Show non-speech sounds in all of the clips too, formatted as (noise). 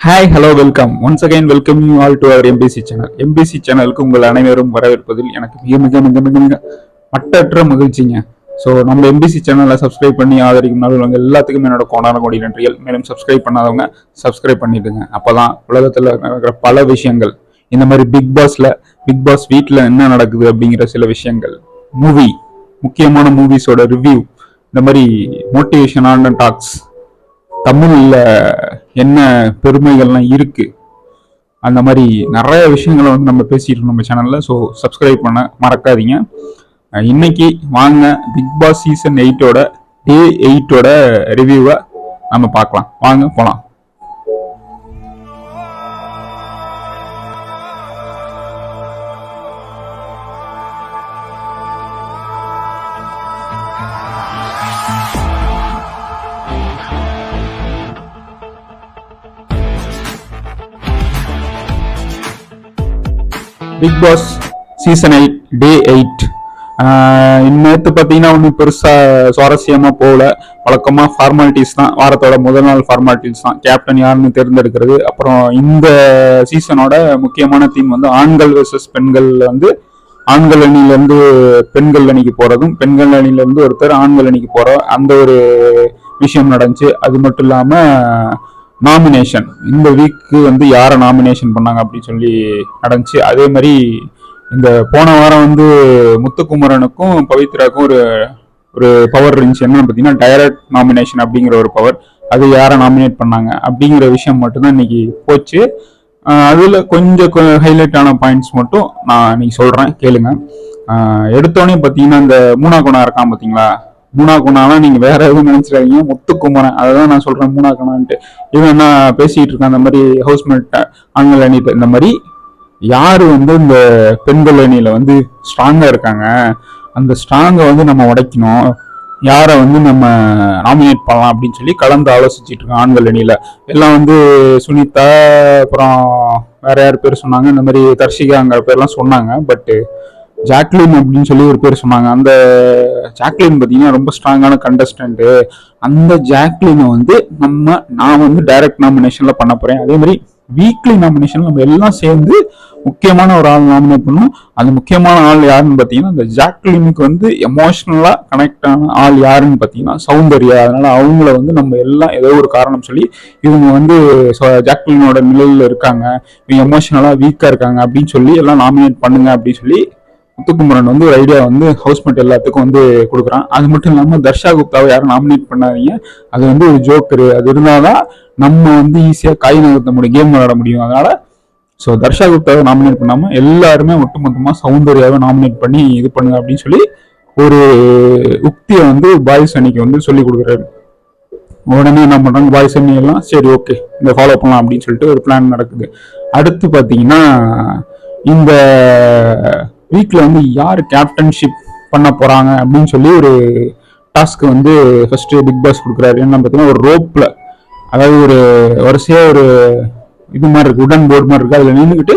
Hi hello welcome once again welcome you all to our MBC channel MBC சேனலுக்கு உங்கள் அனைவரும் வரவேற்பதில் எனக்கு மிக மிக மிக மிக மிக மட்டற்ற மகிழ்ச்சிங்க. ஸோ நம்ம எம்பிசி சேனலை சப்ஸ்கிரைப் பண்ணி ஆதரிக்கும் நல்லவங்க எல்லாத்துக்கும் என்னோட கோடான கோடி நன்றிகள். மேலும் சப்ஸ்கிரைப் பண்ணாதவங்க சப்ஸ்கிரைப் பண்ணிடுங்க. அப்போ தான் உலகத்தில் நடக்கிற பல விஷயங்கள் இந்த மாதிரி பிக் பாஸில் பிக் பாஸ் வீட்டில் என்ன நடக்குது அப்படிங்கிற சில விஷயங்கள் மூவி முக்கியமான மூவிஸோட ரிவ்யூ இந்த மாதிரி மோட்டிவேஷனான டாக்ஸ் தமிழில் என்ன பெருமைகள்லாம் இருக்குது அந்த மாதிரி நிறைய விஷயங்களை வந்து நம்ம பேசிட்டு நம்ம சேனலில் ஸோ சப்ஸ்கிரைப் பண்ண மறக்காதீங்க. இன்னைக்கு வாங்க பிக் பாஸ் சீசன் எயிட்டோட டே எயிட்டோட ரிவ்யூவை நம்ம பார்க்கலாம். வாங்க போகலாம் Bigg Boss season eight day eight நேற்று பார்த்தீங்கன்னா ஒன்றும் பெருசாக சுவாரஸ்யமாக போகல. வழக்கமாக ஃபார்மாலிட்டிஸ் தான். வாரத்தோட முதல் நாள் ஃபார்மாலிட்டிஸ் தான். கேப்டன் யாருன்னு தேர்ந்தெடுக்கிறது. அப்புறம் இந்த சீசனோட முக்கியமான தீம் வந்து ஆண்கள் வெர்சஸ் பெண்கள் வந்து ஆண்கள் அணியிலேருந்து பெண்கள் அணிக்கு போகிறதும் பெண்கள் அணியிலேருந்து ஒருத்தர் ஆண்கள் அணிக்கு போகிற அந்த ஒரு விஷயம் நடந்துச்சு. அது மட்டும் இல்லாமல் நாமினேஷன் இந்த வீக்கு வந்து யாரை நாமினேஷன் பண்ணாங்க அப்படின்னு சொல்லி நடந்துச்சு. அதே மாதிரி இந்த போன வாரம் வந்து முத்துக்குமரனுக்கும் பவித்ராக்கும் ஒரு ஒரு பவர் இருந்துச்சு. என்னன்னு பார்த்தீங்கன்னா டைரக்ட் நாமினேஷன் அப்படிங்கிற ஒரு பவர் அது யாரை நாமினேட் பண்ணாங்க அப்படிங்கிற விஷயம் மட்டும்தான் இன்னைக்கு போச்சு. அதில் கொஞ்சம் ஹைலைட் ஆன பாயிண்ட்ஸ் மட்டும் நான் இன்னைக்கு சொல்கிறேன் கேளுங்க. எடுத்தோடனே பார்த்தீங்கன்னா இந்த மூணா குணா இருக்கான் பார்த்தீங்களா? மூணா குணானா நீங்க வேற எதுவும் நினைச்சிடாதீங்க. முத்துக்குமரன் அதை தான் நான் சொல்றேன் மூணா குணான்ட்டு. இவன் என்ன பேசிட்டு இருக்கான் அந்த மாதிரி ஹவுஸ்மேட் ஆண்கள் அணிட்டு இந்த மாதிரி யாரு வந்து இந்த பெண்கள் அணியில வந்து ஸ்ட்ராங்கா இருக்காங்க? அந்த ஸ்ட்ராங்கை வந்து நம்ம உடைக்கணும். யாரை வந்து நம்ம நாமினேட் பண்ணலாம் அப்படின்னு சொல்லி கலந்து ஆலோசிச்சுட்டு இருக்கோம் ஆண்கள் அணியில. எல்லாம் வந்து சுனிதா அப்புறம் வேற யார் பேர் சொன்னாங்க? இந்த மாதிரி தர்ஷிகாங்கிற பேர்லாம் சொன்னாங்க பட்டு ஜாக்லின் அப்படின்னு சொல்லி ஒரு பேர் சொன்னாங்க. அந்த ஜாக்லின் பார்த்தீங்கன்னா ரொம்ப ஸ்ட்ராங்கான கண்டஸ்டன்ட் அந்த ஜாக்லினை வந்து நம்ம நான் வந்து டைரக்ட் நாமினேஷன்ல பண்ண போறேன். அதே மாதிரி வீக்லி நாமினேஷன் நம்ம எல்லாம் சேர்ந்து முக்கியமான ஒரு ஆள் நாமினேட் பண்ணணும். அந்த முக்கியமான ஆள் யாருன்னு பார்த்தீங்கன்னா அந்த ஜாக்லினுக்கு வந்து எமோஷ்னலாக கனெக்ட் ஆன ஆள் யாருன்னு பார்த்தீங்கன்னா சௌந்தர்யா. அதனால அவங்கள வந்து நம்ம எல்லாம் ஏதோ ஒரு காரணம் சொல்லி இவங்க வந்து ஜாக்லினோட நிலையில் இருக்காங்க. இவங்க எமோஷனலா வீக்கா இருக்காங்க அப்படின்னு சொல்லி எல்லாம் நாமினேட் பண்ணுங்க அப்படின்னு சொல்லி முத்துக்குமரன் வந்து ஒரு ஐடியா வந்து ஹவுஸ்மேட் எல்லாத்துக்கும் வந்து கொடுக்குறான். அது மட்டும் இல்லாமல் தர்ஷா குப்தாவை யாரும் நாமினேட் பண்ணாதீங்க. அது வந்து ஒரு ஜோக்கரு அது இருந்தால்தான் நம்ம வந்து ஈஸியாக காய் நகர்த்த முடியும் கேம் விளையாட முடியும். அதனால ஸோ தர்ஷா குப்தாவை நாமினேட் பண்ணாமல் எல்லாருமே ஒட்டுமொத்தமாக சௌந்தர்யாவை நாமினேட் பண்ணி இது பண்ணுங்க அப்படின்னு சொல்லி ஒரு உக்தியை வந்து பாய்ஸ் அன்னைக்கு வந்து சொல்லி கொடுக்குறாரு. உடனே என்ன பண்ணுறாங்க பாய்ஸ் அணி எல்லாம் சரி ஓகே இந்த ஃபாலோ பண்ணலாம் அப்படின்னு சொல்லிட்டு ஒரு பிளான் நடக்குது. அடுத்து பார்த்தீங்கன்னா இந்த வீக்ல வந்து யார் கேப்டன்ஷிப் பண்ண போறாங்க அப்படின்னு சொல்லி ஒரு டாஸ்க் வந்து ஃபர்ஸ்ட் பிக் பாஸ் கொடுக்குறாரு. என்ன பார்த்தீங்கன்னா ஒரு ரோப்ல அதாவது ஒரு வரிசையா ஒரு இது மாதிரி இருக்கு உடன் போர்டு மாதிரி இருக்கு. அதுல நின்றுக்கிட்டு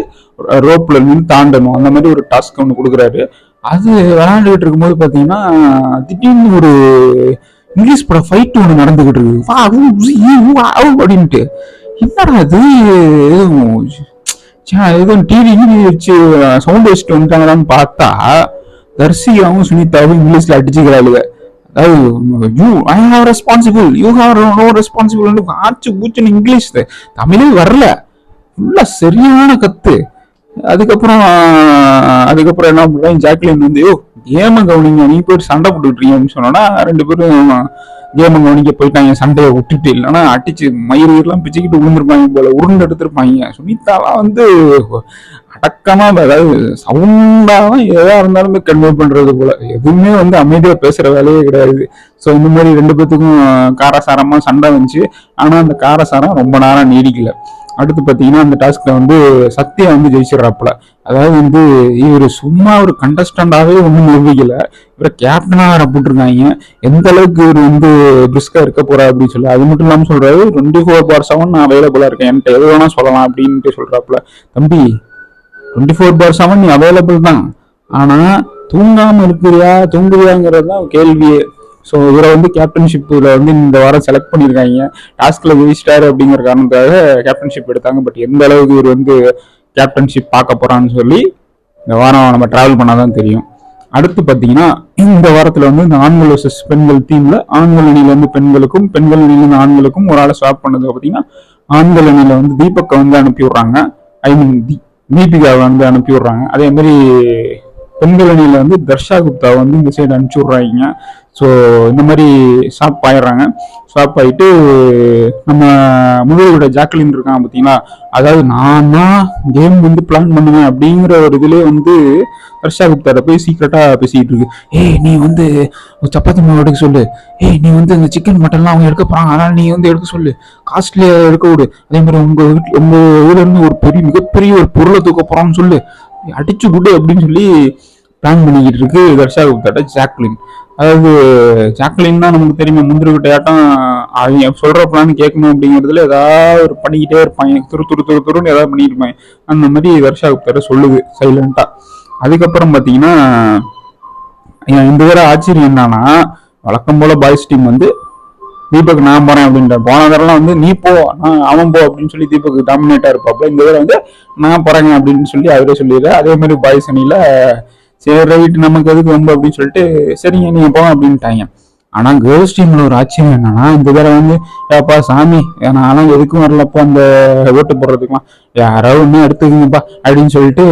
ரோப்ல நின்று தாண்டணும். அந்த மாதிரி ஒரு டாஸ்க் ஒன்று கொடுக்குறாரு. அது விளையாண்டுகிட்டு இருக்கும்போது பார்த்தீங்கன்னா திடீர்னு ஒரு இங்கிலீஷ் படம் ஃபைட் ஒன்று நடந்துகிட்டு இருக்கு. வா, அப்படின்ட்டு. என்னடா அது எதுவும் டிவி வச்சு சவுண்ட் வச்சுட்டு வந்துட்டாங்களான்னு பார்த்தா தர்சிகாவும் சுனிதாவும் இங்கிலீஷ்ல அடிச்சுக்கிறாளுங்க அதாவது you I have responsible you have no responsible ஆச்சு பூச்சுன்னு இங்கிலீஷ் தமிழே வரல ஃபுல்லா சரியான கத்து அதுக்கப்புறம் அதுக்கப்புறம் என்ன பண்றாங்க ஜாக்லின் வந்து யோ கவனிங்க நீ போயிட்டு சண்டை போட்டுக்கிட்டு சொன்னோன்னா ரெண்டு பேரும் கேம கவனிக்க போயிட்டாங்க சண்டையை விட்டுட்டு. இல்லைன்னா அடிச்சு மயிர் பிச்சுக்கிட்டு விழுந்திருப்பாங்க போல உருண்டு எடுத்திருப்பாங்க. சுனிதாலாம் வந்து அடக்கமாக அதாவது சவுண்டா தான் எதா இருந்தாலுமே கன்வே பண்றது போல. எதுவுமே வந்து அமைதியா பேசுற வேலையே கிடையாது. ஸோ இந்த மாதிரி ரெண்டு பேத்துக்கும் காரசாரமா சண்டை வந்துச்சு. ஆனா அந்த காரசாரம் ரொம்ப நேரம் நீடிக்கல. அடுத்து பார்த்தீங்கன்னா அந்த டாஸ்க்ல வந்து சக்தியை வந்து ஜெயிச்சிடறாப்புல. அதாவது வந்து இவர் சும்மா ஒரு கண்டஸ்டண்டாகவே ஒன்றும் நிரூபிக்கல. இவரை கேப்டனாக போட்டிருக்காங்க எந்த அளவுக்கு இவர் வந்து பிரிஸ்கா இருக்க போறா அப்படின்னு சொல்லி அது மட்டும் இல்லாமல் சொல்றாரு டுவெண்ட்டி ஃபோர் பார் செவன் நான் அவைலபிளா இருக்கேன். என்கிட்ட எது வேணா சொல்லலாம் அப்படின்ட்டு சொல்றாப்புல. தம்பி டுவெண்ட்டி ஃபோர் பார் செவன் நீ அவைலபிள் தான். ஆனால் தூங்காமல் இருக்கிறியா தூங்குறியாங்கிறது தான் கேள்வியே. ஸோ இவரை வந்து கேப்டன்ஷிப்பில் வந்து இந்த வாரம் செலக்ட் பண்ணியிருக்காங்க. டாஸ்கில் ஜெயிச்சிட்டாரு அப்படிங்கிற காரணத்துக்காக கேப்டன்ஷிப் எடுத்தாங்க. பட் எந்த அளவுக்கு இவர் வந்து கேப்டன்ஷிப் பார்க்க போகிறான்னு சொல்லி இந்த வாரம் நம்ம ட்ராவல் பண்ணால் தான் தெரியும். அடுத்து பார்த்தீங்கன்னா இந்த வாரத்தில் வந்து இந்த ஆண்கள் வர்சஸ் பெண்கள் தீமில் ஆண்கள் அணியிலேருந்து பெண்களுக்கும் பெண்கள் அணியிலேருந்து ஆண்களுக்கும் ஒரு ஆளை ஸ்வாப் பண்ணது பார்த்தீங்கன்னா ஆண்கள் அணியில் வந்து தீபக்கை வந்து அனுப்பி விடுறாங்க ஐ மீன் தீபிகாவை வந்து அனுப்பி விடுறாங்க அதே மாதிரி பெண்கள் அணியில் வந்து தர்ஷா குப்தா வந்து இந்த சைடு அனுப்பிச்சி விட்றாங்க. ஸோ இந்த மாதிரி ஸ்டாப் ஆயிடுறாங்க. ஸ்டாப் ஆகிட்டு நம்ம முதலோட ஜாக்லின் இருக்கான் பார்த்தீங்களா? அதாவது நான் தான் கேம் வந்து பிளான் பண்ணுவேன் அப்படிங்கிற ஒரு இதுலேயே வந்து ஹர்ஷா குப்தாட்ட போய் சீக்கிரட்டாக பேசிக்கிட்டு இருக்கு. ஏய் நீ வந்து சப்பாத்தி மாவு எடுக்க சொல்லு. ஏய் நீ வந்து அந்த சிக்கன் மட்டன்லாம் அவங்க எடுக்க போகிறாங்க அதனால் நீ வந்து எடுக்க சொல்லு. காஸ்ட்லியாக எடுக்க விடு. அதே மாதிரி உங்கள் வீட்டுல உங்கள் ஊரில் இருந்து ஒரு பெரிய மிகப்பெரிய ஒரு பொருளை தூக்க போகிறான்னு சொல்லு. அடிச்சு விடு அப்படின்னு சொல்லி பிளான் பண்ணிக்கிட்டு இருக்கு தர்ஷா குப்தாட்ட ஜாக்லின் அதாவது ஜாக்லின் தான் நமக்கு தெரியுமா முந்திரி விட்டையாட்டம் அவங்க சொல்ற பிளான் கேட்கணும் அப்படிங்கிறதுல ஏதாவது ஒரு பண்ணிக்கிட்டே இருப்பாங்க துரு துரு துரு துருன்னு ஏதாவது பண்ணியிருப்பாங்க அந்த மாதிரி தர்ஷா குப்தாட்ட சொல்லுது சைலண்டா அதுக்கப்புறம் பார்த்தீங்கன்னா இந்த தடவை ஆச்சரியம் என்னன்னா வழக்கம் போல பாய்ஸ் டீம் வந்து தீபக் நான் போறேன் அப்படின்ற போன தடவை வந்து நீ போ நான் அவன் போ அப்படின்னு சொல்லி தீபக் டாமினேட்டா இருப்பாப்ல. இந்த தடவை வந்து நான் போறேங்க அப்படின்னு சொல்லி அவரே சொல்லிடுறாரு. அதே மாதிரி பாய்ஸ் அணியில சரி ரைட் நமக்கு எதுக்கு வம்பு அப்படின்னு சொல்லிட்டு சரிங்க நீங்க போங்க அப்படின்ட்டாங்க. ஆனா கேர்ள்ஸ் டீம்ல ஒரு ஆச்சரியம் என்னன்னா இந்த தடவை வந்து ஏப்பா சாமி நானும் எதுக்கும் வரலப்பா அந்த ஓட்டு போடுறதுக்குலாம் யாராவது ஒன்றும் எடுத்துக்கங்கப்பா அப்படின்னு சொல்லிட்டு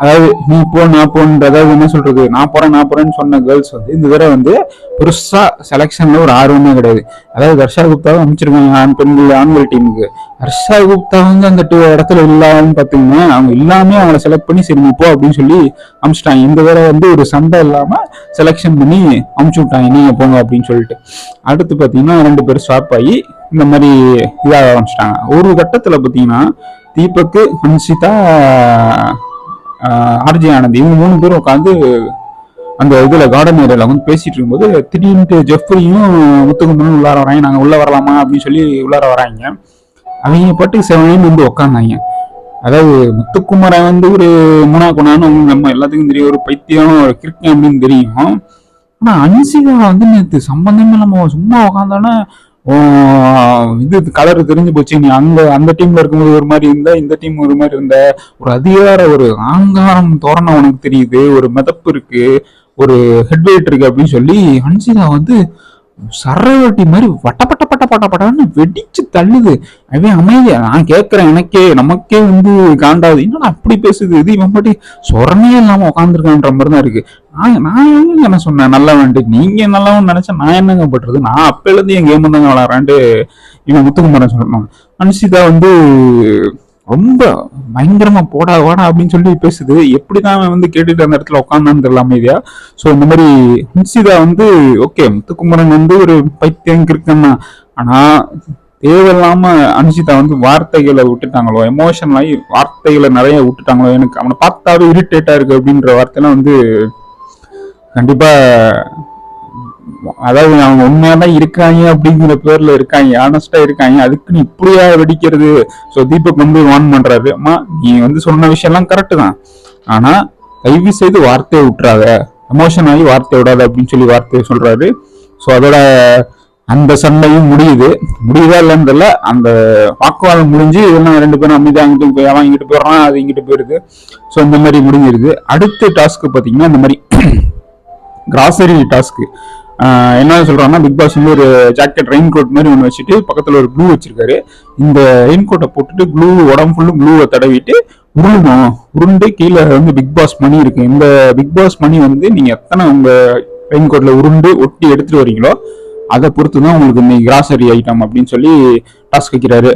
அதாவது நீ போ நான் போன்ற அதாவது என்ன சொல்றது? நான் போறேன் நான் போறேன்னு சொன்ன கேர்ள்ஸ் வந்து இந்த தடவை வந்து பெருசா செலெக்ஷன்ல ஒரு ஆர்வமே கிடையாது. அதாவது ஹர்ஷா குப்தாவை அமைச்சிருக்காங்க ஆண் பெண்கள் ஆண்கள் டீமுக்கு ஹர்ஷா குப்தா வந்து அந்த டூ இடத்துல இல்லாமன்னு பாத்தீங்கன்னா அவங்க இல்லாம அவங்கள செலக்ட் பண்ணி சரி போ அப்படின்னு சொல்லி அமிச்சிட்டாங்க. இந்த தடவை வந்து ஒரு சண்டை இல்லாம செலெக்ஷன் பண்ணி அமுச்சு விட்டாங்க நீங்க போங்க அப்படின்னு சொல்லிட்டு. அடுத்து பாத்தீங்கன்னா ரெண்டு பேரும் ஸ்டாப் ஆகி இந்த மாதிரி இதாக ஆரம்பிச்சிட்டாங்க. ஒரு கட்டத்துல பாத்தீங்கன்னா தீபக்கு ஹன்சிதா ஆர்ஜி ஆனந்த். இவங்க மூணு பேரும் உட்காந்து அந்த இதுல கார்டன் ஏரியால வந்து பேசிட்டு இருக்கும்போது திடீர்னு ஜெஃப்ரியும் முத்துக்குமரனும் உள்ளார வராங்க. நாங்க உள்ள வரலாமா? அப்படின்னு சொல்லி உள்ளார வராங்க. அவங்க பாட்டுக்கு செவனையும் வந்து உட்காந்தாங்க அதாவது முத்துக்குமரை வந்து ஒரு மூணா குணான்னு நம்ம எல்லாத்துக்கும் தெரியும். ஒரு பைத்தியம் ஒரு கிறுக்கன் அப்படின்னு தெரியும். ஆனா அன்சிகா வந்து நேற்று சம்பந்தமே நம்ம சும்மா உட்காந்தோன்னே இது கலர் தெரிஞ்சு போச்சு. நீ அங்க அந்த டீம்ல இருக்கும்போது ஒரு மாதிரி இருந்த இந்த டீம் ஒரு மாதிரி இருந்த ஒரு அதிகார ஒரு ஆங்காரம் தோரணம் உனக்கு தெரியுது ஒரு மிதப்பு இருக்கு ஒரு ஹெட்வெயிட் இருக்கு அப்படின்னு சொல்லி ஹன்சிதா வந்து சரவட்டி மாதிரி வட்டப்பட்ட பட்ட பட்ட பட்டான்னு வெடிச்சு தள்ளுது. அவன் அமைதியா நான் கேட்கறேன் எனக்கே நமக்கே வந்து காண்டாவது என்னடா அப்படி பேசுது? இது இவன் பாட்டி சொரணே இல்லாம உட்காந்துருக்கான்ற மாதிரி தான் இருக்கு. நான் நான் எங்க என்ன சொன்னேன்? நல்லா வேண்டு. நீங்க நல்லவன் நினைச்சா நான் என்னங்க பண்றது? நான் அப்பையில இருந்து என் கேம் தாங்க விளாட்றான்ட்டு இவன் முத்துக்குமாரன் சொல்றான் அன்சிதா வந்து ரொம்ப பயங்கரமா போடா வாடா அப்படின்னு சொல்லி பேசுது. எப்படிதான் அவன் வந்து கேட்டுட்டு அந்த இடத்துல உட்காந்தான்னு தெரியல அமைதியா? ஸோ இந்த மாதிரி ஹன்சிதா வந்து ஓகே முத்துக்குமரன் வந்து ஒரு பைத்தியம் இருக்குன்னா ஆனா தேவையில்லாம அனுஷிதா வந்து வார்த்தைகளை விட்டுட்டாங்களோ எமோஷனல் ஆகி வார்த்தைகளை நிறைய விட்டுட்டாங்களோ எனக்கு அவனை பார்த்தாவே இரிட்டேட்டா இருக்கு அப்படின்ற வார்த்தைலாம் வந்து கண்டிப்பா அதாவது அவங்க உண்மையாதான் இருக்காங்க அப்படிங்கிற பேர்ல இருக்காங்க ஆனஸ்டா இருக்காங்க. அதுக்கு நீ இப்படியா வெடிக்கிறது? ஸோ தீபக் வந்து வான் பண்றாரு. அம்மா நீ வந்து சொன்ன விஷயம்லாம் கரெக்டு தான். ஆனா தயவு செய்து வார்த்தையை விட்டுறாத. எமோஷன் ஆகி வார்த்தை விடாத அப்படின்னு சொல்லி வார்த்தையை சொல்றாரு. ஸோ அதோட அந்த சண்டையும் முடியுது. முடியுதா இல்லைன்னு தெரியல. அந்த வாக்குவாதம் முடிஞ்சு இதெல்லாம் ரெண்டு பேரும் அமைதியா அங்கிட்டு போய் அவன் இங்கிட்டு போயிடுறான் அது இங்கிட்டு போயிருது ஸோ இந்த மாதிரி முடிஞ்சிருது. அடுத்த டாஸ்க்கு பார்த்தீங்கன்னா இந்த மாதிரி (coughs) கிராசரி டாஸ்க்கு என்ன சொல்றாங்கன்னா பிக் பாஸ் வந்து ஒரு ஜாக்கெட் ரெயின் கோட் மாதிரி ஒன்று வச்சுட்டு பக்கத்தில் ஒரு க்ளூ வச்சிருக்காரு. இந்த ரெயின் கோட்டை போட்டுட்டு க்ளூ உடம்பு ஃபுல்லும் க்ளூவை தடவிட்டு உருளணும் உருண்டு கீழே வந்து பிக் பாஸ் மணி இருக்கு. இந்த பிக் பாஸ் மணி வந்து நீங்க எத்தனை உங்க ரெயின் கோட்ல உருண்டு ஒட்டி எடுத்துட்டு வரீங்களோ அதை பொறுத்து தான் உங்களுக்கு இந்த கிராசரி ஐட்டம் அப்படின்னு சொல்லி டாஸ்க் வைக்கிறாரு.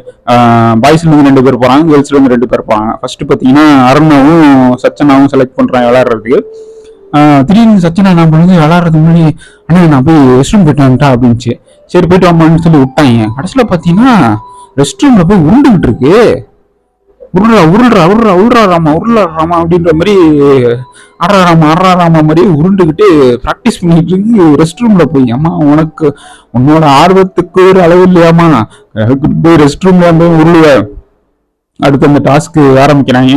பாய்ஸ்ல இருந்து ரெண்டு பேர் போறாங்க கேர்ள்ஸ்ல இருந்து ரெண்டு பேர் போறாங்க. ஃபர்ஸ்ட் பாத்தீங்கன்னா அருணாவும் சச்சனாவும் செலக்ட் பண்றாங்க விளையாடுறதுக்கு. திடீர்னு சச்சினா நான் பண்ணுது விளாட்றதுக்கு முன்னாடி அண்ணா நான் போய் ரெஸ்ட் ரூம் போயிட்டு வந்துட்டா அப்படின்ச்சு சரி போயிட்டு வாமான்னு சொல்லி விட்டாங்க கடைசியில் பார்த்தீங்கன்னா ரெஸ்ட் ரூமில் போய் உருண்டுகிட்டு இருக்கு. உருளா உருள்றா உருளா உருளா ராமா உருளா ராமா அப்படின்ற மாதிரி ஆடுறா ராமா ஆடுறா ராமா மாதிரி உருண்டுகிட்டு ப்ராக்டிஸ் பண்ணிட்டு இருக்கு. ரெஸ்ட் ரூம்ல போய் அம்மா உனக்கு உன்னோட ஆர்வத்துக்கு ஒரு அளவு இல்லையாமா போய் ரெஸ்ட் ரூம்ல போய் உருளுவேன் அடுத்து அந்த டாஸ்க்கு ஆரம்பிக்கிறாங்க.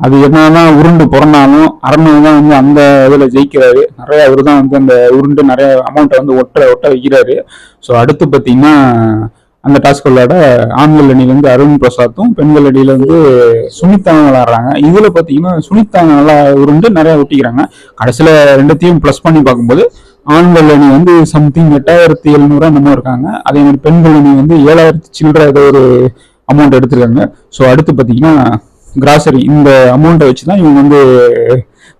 அது என்னதான் உருண்டு பிறந்தாலும் அரண்மனை தான் வந்து அந்த இதில் ஜெயிக்கிறாரு. நிறைய அவர் தான் வந்து அந்த உருண்டு நிறைய அமௌண்ட்டை வந்து ஒட்ட ஒட்ட வைக்கிறாரு. ஸோ அடுத்து பார்த்தீங்கன்னா அந்த டாஸ்க் விளையாட ஆண்கள் அணியிலேருந்து அருண் பிரசாத்தும் பெண்கள் அணியிலேருந்து சுனிதாவும் விளாட்றாங்க இதில் பார்த்தீங்கன்னா சுனிதா நல்லா உருண்டு நிறையா ஒட்டிக்கிறாங்க. கடைசியில் ரெண்டுத்தையும் ப்ளஸ் பண்ணி பார்க்கும்போது ஆண்கள் அணி வந்து சம்திங் எட்டாயிரத்தி எழுநூறு என்னமோ இருக்காங்க. அதே மாதிரி பெண்கள் அணி வந்து ஏழாயிரத்தி சில்லற ஏதோ ஒரு அமௌண்ட் எடுத்திருக்காங்க. ஸோ அடுத்து பார்த்தீங்கன்னா கிராசரி இந்த அமௌண்ட்டை வச்சு தான் இவங்க வந்து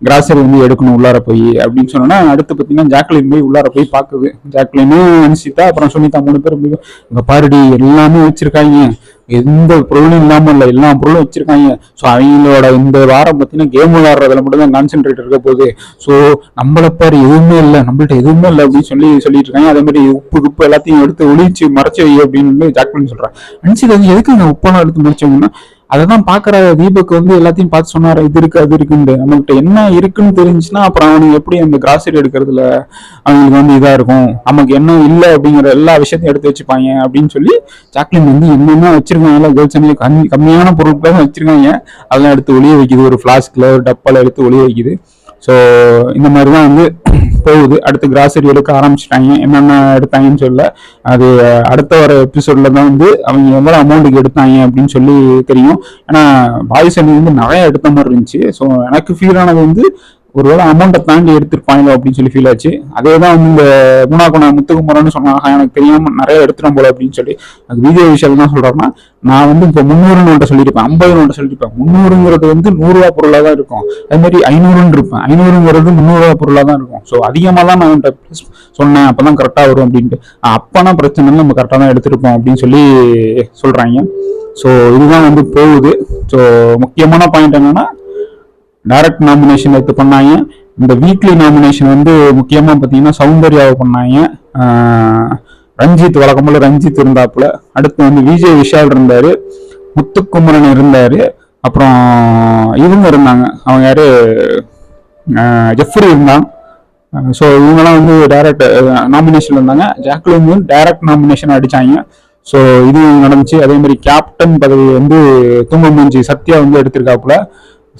கிராசரி வந்து எடுக்கணும் உள்ளார போய் அப்படின்னு சொன்னோன்னா அடுத்து பார்த்தீங்கன்னா ஜாக்லின் போய் உள்ளார போய் பார்க்குது ஜாக்லின் அனுசிதா அப்புறம் சுனிதா மூணு பேர் போய் பாருடி எல்லாமே வச்சிருக்காங்க. எந்த பொருளும் இல்லாமல் இல்லை எல்லா பொருளும் வச்சிருக்காங்க. ஸோ அவங்களோட இந்த வாரம் பார்த்தீங்கன்னா கேம் விளாடுறதுல மட்டும் தான் கான்சென்ட்ரேட் இருக்க போகுது. ஸோ நம்மள பாரு எதுவுமே இல்லை நம்மள்ட்ட எதுவுமே இல்லை அப்படின்னு சொல்லி சொல்லிட்டு இருக்காங்க. அதே மாதிரி உப்பு உப்பு எல்லாத்தையும் எடுத்து ஒளிச்சு மறைச்சி வை அப்படின்னு ஜாக்லின் சொல்கிறாங்க அனுசிதா எதுக்கு நான் உப்பெல்லாம் எடுத்து மறைச்சோம்னா தான் பாக்குற தீபக் வந்து எல்லாத்தையும் பார்த்து சொன்னாரு இது இருக்கு அது இருக்குன்னு நம்மகிட்ட என்ன இருக்குன்னு தெரிஞ்சுன்னா அப்புறம் அவனுக்கு எப்படி அந்த கிராசரி எடுக்கிறதுல அவங்களுக்கு வந்து இதா இருக்கும்? நமக்கு என்ன இல்லை அப்படிங்கிற எல்லா விஷயத்தையும் எடுத்து வச்சுப்பாங்க அப்படின்னு சொல்லி ஜாக்லின் வந்து என்னென்ன வச்சிருக்காங்க கேர்ள்ஸ் கம்மி கம்மியான பொருட்கள் வச்சிருக்காங்க. அதெல்லாம் எடுத்து ஒளிய வைக்குது. ஒரு ஃபிளாஸ்க்ல ஒரு டப்பால எடுத்து ஒளிய வைக்குது. ஸோ இந்த மாதிரி தான் வந்து போகுது. அடுத்து கிராசரி எடுக்க ஆரம்பிச்சிட்டாங்க. என்னென்ன எடுத்தாங்கன்னு சொல்ல அது அடுத்த வர எபிசோட்ல தான் வந்து அவங்க எவ்வளோ அமௌண்ட்டுக்கு எடுத்தாங்க அப்படின்னு சொல்லி தெரியும். ஏன்னா பாய்ஸ் அணி வந்து நிறைய எடுத்த மாதிரி இருந்துச்சு. ஸோ எனக்கு ஃபீல் ஆனது வந்து ஒருவேளை அமௌண்ட்டை தாண்டி எடுத்திருப்பாங்களோ அப்படின்னு சொல்லி ஃபீல் ஆச்சு. அதே தான் வந்து இந்த குணாகுண முத்துக்குமரன்னு சொன்னாங்க. எனக்கு தெரியாமல் நிறைய எடுத்துட்டோம் போல அப்படின்னு சொல்லி அது விஜய் விஷயம் தான் சொல்கிறேன்னா நான் வந்து இப்போ முந்நூறு நோட்டை சொல்லியிருப்பேன். ஐம்பது நோட்டை சொல்லியிருப்பேன். முந்நூறுங்கிறது வந்து நூறுரூவா பொருளாக தான் இருக்கும். அதே மாதிரி ஐநூறுன்னு இருப்பேன். ஐநூறுங்கிறது முந்நூறுரூவா பொருளாக தான் இருக்கும். ஸோ அதிகமாக தான் நான் அவன்கிட்ட சொன்னேன். அப்போ தான் கரெக்டாக வரும் அப்படின்ட்டு. அப்போனா பிரச்சனை இல்லை. நம்ம கரெக்டாக தான் எடுத்திருப்போம் அப்படின்னு சொல்லி சொல்கிறாங்க ஸோ இதுதான் வந்து போகுது. ஸோ முக்கியமான பாயிண்ட் என்னன்னா டைரக்ட் நாமினேஷன் எடுத்து பண்ணாங்க. இந்த வீக்லி நாமினேஷன் வந்து முக்கியமாக பார்த்தீங்கன்னா சௌந்தர்யாவை பண்ணாங்க. ரஞ்சித் வழக்கம்போல ரஞ்சித் இருந்தாப்புல. அடுத்து வந்து விஜய் விஷால் இருந்தார். முத்துக்குமரன் இருந்தார். அப்புறம் இவங்க இருந்தாங்க. அவங்க யார்? ஜெஃப்ரி இருந்தான். ஸோ இவங்கெல்லாம் வந்து டைரக்ட் நாமினேஷன் இருந்தாங்க. ஜாக்லின் வந்து டைரக்ட் நாமினேஷன் அடித்தாங்க ஸோ இது நடந்துச்சு. அதே மாதிரி கேப்டன் பதவி வந்து துங்கமூஞ்சி சத்யா வந்து எடுத்திருக்காப்புல.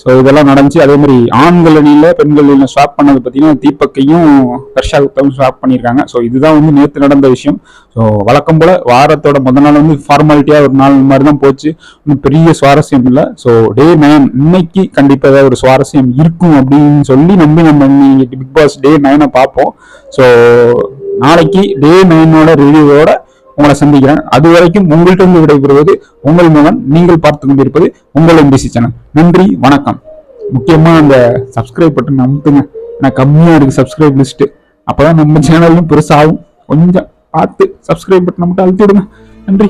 ஸோ இதெல்லாம் நடந்துச்சு. அதே மாதிரி ஆண்கள் அணியில் பெண்கள் அணியில் ஸ்வாப் பண்ணது பார்த்தீங்கன்னா தீபக்கையும் ஹர்ஷா குப்தாவும் ஸ்வாப் பண்ணியிருக்காங்க ஸோ இதுதான் வந்து நேற்று நடந்த விஷயம். ஸோ வழக்கம் போல் வாரத்தோட முத நாள் வந்து ஃபார்மாலிட்டியாக ஒரு நாள் மாதிரி தான் போச்சு. ஒன்றும் பெரிய சுவாரஸ்யம் இல்லை. ஸோ டே நைன் இன்னைக்கு கண்டிப்பாக ஏதாவது ஒரு சுவாரஸ்யம் இருக்கும் அப்படின்னு சொல்லி நம்பி நம்ம இன்னைக்கு பிக் பாஸ் டே நைனை பார்ப்போம். ஸோ நாளைக்கு டே நைனோட ரிவ்யூவோட உங்களை சந்திக்கிறேன். அது வரைக்கும் உங்கள்கிட்ட இருந்து விடைபெறுவது உங்கள் மூலம் நீங்கள் பார்த்து கொண்டிருப்பது உங்கள் எம்பிசி சேனல் நன்றி வணக்கம். முக்கியமா அந்த சப்ஸ்கிரைப் பட்டன் அமுத்துங்க. நான் கம்மியா இருக்கு சப்ஸ்கிரைப் லிஸ்ட் அப்பதான் நம்ம சேனலும் பெருசாகும். கொஞ்சம் பார்த்து சப்ஸ்கிரைப் பட்டன் மட்டும் அழுத்தி விடுங்க நன்றி.